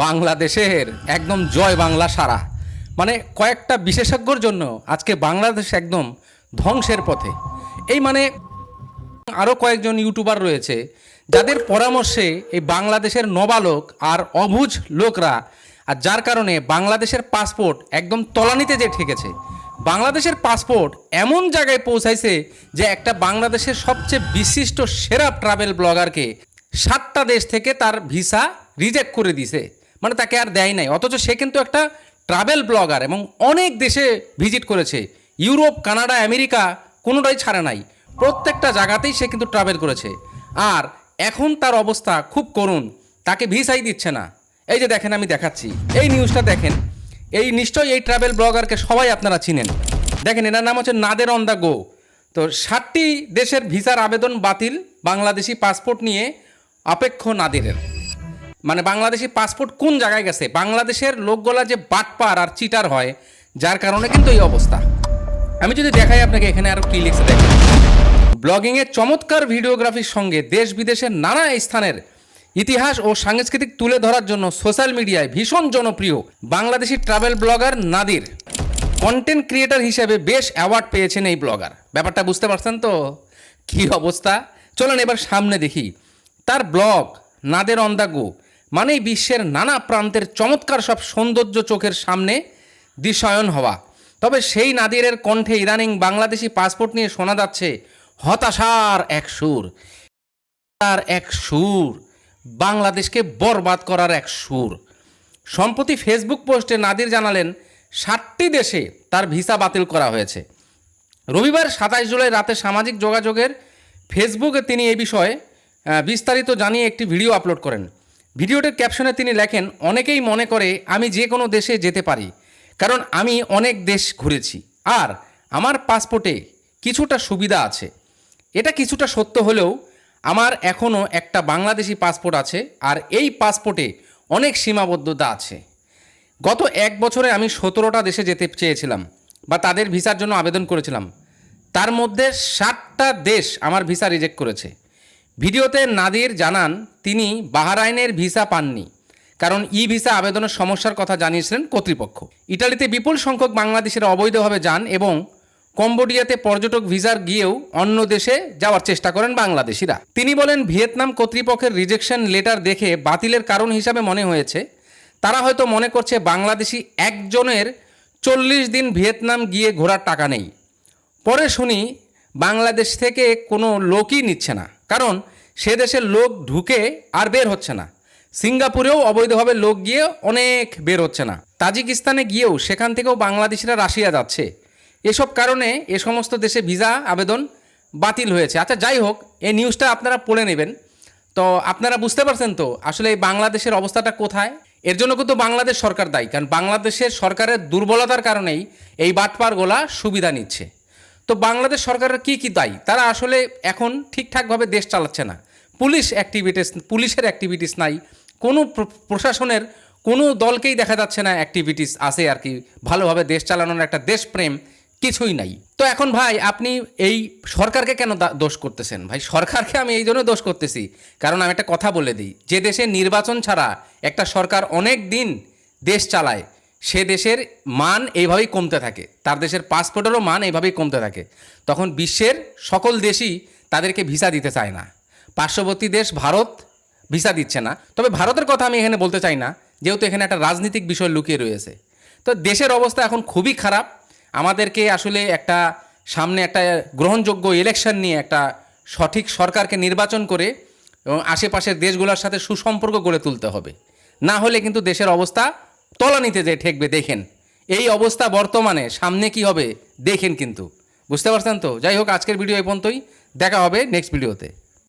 বাংলাদেশের একদম জয় বাংলা সারা। মানে কয়েকটা বিশেষজ্ঞর জন্য আজকে বাংলাদেশ একদম ধ্বংসের পথে। এই মানে আরও কয়েকজন ইউটিউবার রয়েছে, যাদের পরামর্শে এই বাংলাদেশের নবালোক আর অবুঝ লোকরা, আর যার কারণে বাংলাদেশের পাসপোর্ট একদম তলানিতে যে ঠেকেছে, বাংলাদেশের পাসপোর্ট এমন জায়গায় পৌঁছাইছে যে একটা বাংলাদেশের সবচেয়ে বিশিষ্ট সেরা ট্রাভেল ব্লগারকে সাতটা দেশ থেকে তার ভিসা রিজেক্ট করে দিছে। মানে তাকে আর দেয় নাই। অথচ সে কিন্তু একটা ট্রাভেল ব্লগার এবং অনেক দেশে ভিজিট করেছে। ইউরোপ, কানাডা, আমেরিকা কোনোটাই ছাড়ে নাই। প্রত্যেকটা জায়গাতেই সে কিন্তু ট্রাভেল করেছে। আর এখন তার অবস্থা খুব করুণ। তাকে ভিসাই দিচ্ছে না। এই যে দেখেন, আমি দেখাচ্ছি। এই নিউজটা দেখেন। এই নিশ্চয়ই এই ট্রাভেল ব্লগারকে সবাই আপনারা চিনেন। দেখেন, এনার নাম হচ্ছে নাদের অন দ্য গো। তো ষাটটি দেশের ভিসার আবেদন বাতিল বাংলাদেশি পাসপোর্ট নিয়ে অপেক্ষ নাদেরের। মানে বাংলাদেশি পাসপোর্ট কোন জায়গায় গেছে? বাংলাদেশের লোকগুলা যে বাটপার আর চিটার হয়, যার কারণে কিন্তু এই অবস্থা। আমি যদি দেখাই আপনাকে, এখানে আরও কি লিখছে দেখেন। ব্লগিংয়ের চমৎকার ভিডিওগ্রাফির সঙ্গে দেশ বিদেশের নানা স্থানের ইতিহাস ও সাংস্কৃতিক তুলে ধরার জন্য সোশ্যাল মিডিয়ায় ভীষণ জনপ্রিয় Bangladeshi travel blogger Nadir. Content creator হিসেবে বেশ অ্যাওয়ার্ড পেয়েছেন এই ব্লগার ব্যাপারটা বুঝতে পারছেন তো? কি অবস্থা? চলেন এবার সামনে দেখি। তার blog Nader on the go মানেই বিশ্বের নানা প্রান্তের চমৎকার সব সৌন্দর্য চোখের সামনে দিশায়ন হওয়া। তবে সেই নাদিরের কণ্ঠে ইদানিং বাংলাদেশি পাসপোর্ট নিয়ে শোনা যাচ্ছে হতাশার এক সুর। তার এক সুর। বাংলাদেশকে বরবাদ করার এক সুর। সম্প্রতি ফেসবুক পোস্টে নাদির জানালেন ষাটটি দেশে তার ভিসা বাতিল করা হয়েছে। রবিবার সাতাশ জুলাই রাতে সামাজিক যোগাযোগের ফেসবুকে তিনি এ বিষয়ে বিস্তারিত জানিয়ে একটি ভিডিও আপলোড করেন। ভিডিওটির ক্যাপশনে তিনি লেখেন, অনেকেই মনে করে আমি যে কোনো দেশে যেতে পারি, কারণ আমি অনেক দেশ ঘুরেছি। আর আমার পাসপোর্টে কিছুটা সুবিধা আছে। এটা কিছুটা সত্য হলেও আমার এখনও একটা বাংলাদেশি পাসপোর্ট আছে, আর এই পাসপোর্টে অনেক সীমাবদ্ধতা আছে। গত এক বছরে আমি সতেরোটা দেশে যেতে চেয়েছিলাম বা তাদের ভিসার জন্য আবেদন করেছিলাম। তার মধ্যে ষাটটা দেশ আমার ভিসা রিজেক্ট করেছে। ভিডিওতে নাদির জানান, তিনি বাহারাইনের ভিসা পাননি, কারণ ই ভিসা আবেদনের সমস্যার কথা জানিয়েছিলেন কর্তৃপক্ষ। ইটালিতে বিপুল সংখ্যক বাংলাদেশের অবৈধভাবে যান এবং কম্বোডিয়াতে পর্যটক ভিসার গিয়েও অন্য দেশে যাওয়ার চেষ্টা করেন বাংলাদেশিরা। তিনি বলেন, ভিয়েতনাম কর্তৃপক্ষের রিজেকশন লেটার দেখে বাতিলের কারণ হিসাবে মনে হয়েছে। তারা হয়তো মনে করছে বাংলাদেশি একজনের চল্লিশ দিন ভিয়েতনাম গিয়ে ঘোরার টাকা নেই। পরে শুনি, বাংলাদেশ থেকে কোনো লোকই নিচ্ছে না। কারণ সে দেশের লোক ঢুকে আর বের হচ্ছে না। সিঙ্গাপুরেও অবৈধভাবে লোক গিয়ে অনেক বের হচ্ছে না। তাজিকিস্তানে গিয়েও সেখান থেকেও বাংলাদেশিরা রাশিয়া যাচ্ছে। এসব কারণে এ সমস্ত দেশে ভিসা আবেদন বাতিল হয়েছে। আচ্ছা যাই হোক এই নিউজটা আপনারা পড়ে নেবেন। তো আপনারা বুঝতে পারছেন তো, আসলে এই বাংলাদেশের অবস্থাটা কোথায়? এর জন্য কিন্তু বাংলাদেশ সরকার দায়ী, কারণ বাংলাদেশের সরকারের দুর্বলতার কারণেই এই বাটপারগোলা সুবিধা নিচ্ছে। তো বাংলাদেশ সরকারের কি কি দায়ী? তারা আসলে এখন ঠিকঠাকভাবে দেশ চালাচ্ছে না। পুলিশ অ্যাক্টিভিটিস পুলিশের অ্যাক্টিভিটিস নাই। কোনো প্র- প্রশাসনের কোনো দলকেই দেখা যাচ্ছে না অ্যাক্টিভিটিস আছে আর কি। ভালোভাবে দেশ চালানোর একটা দেশপ্রেম কিছুই নাই। তো এখন ভাই, আপনি এই সরকারকে কেন দোষ করতেছেন? ভাই, সরকারকে আমি এই জন্য দোষ করতেছি। কারণ আমি একটা কথা বলে দিই। যে দেশে নির্বাচন ছাড়া একটা সরকার অনেক দিন দেশ চালায়। সে দেশের মান এইভাবেই কমতে থাকে। তার দেশের পাসপোর্টেরও মান এইভাবেই কমতে থাকে। তখন বিশ্বের সকল দেশই তাদেরকে ভিসা দিতে চায় না। পার্শ্ববর্তী দেশ ভারত ভিসা দিচ্ছে না। তবে ভারতের কথা আমি এখানে বলতে চাই না, যেহেতু এখানে একটা রাজনৈতিক বিষয় লুকিয়ে রয়েছে। তো দেশের অবস্থা এখন খুবই খারাপ। আমাদেরকে আসলে একটা সামনে একটা গ্রহণযোগ্য ইলেকশন নিয়ে একটা সঠিক সরকারকে নির্বাচন করে এবং আশেপাশের দেশগুলোর সাথে সুসম্পর্ক গড়ে তুলতে হবে। না হলে কিন্তু দেশের অবস্থা তলানিতে যে ঠেকবে, দেখেন। এই অবস্থা বর্তমানে, সামনে কি হবে, দেখেন কিন্তু। বুঝতে পারছেন তো? যাই হোক, আজকের ভিডিও এই পর্যন্তই। দেখা হবে নেক্সট ভিডিওতে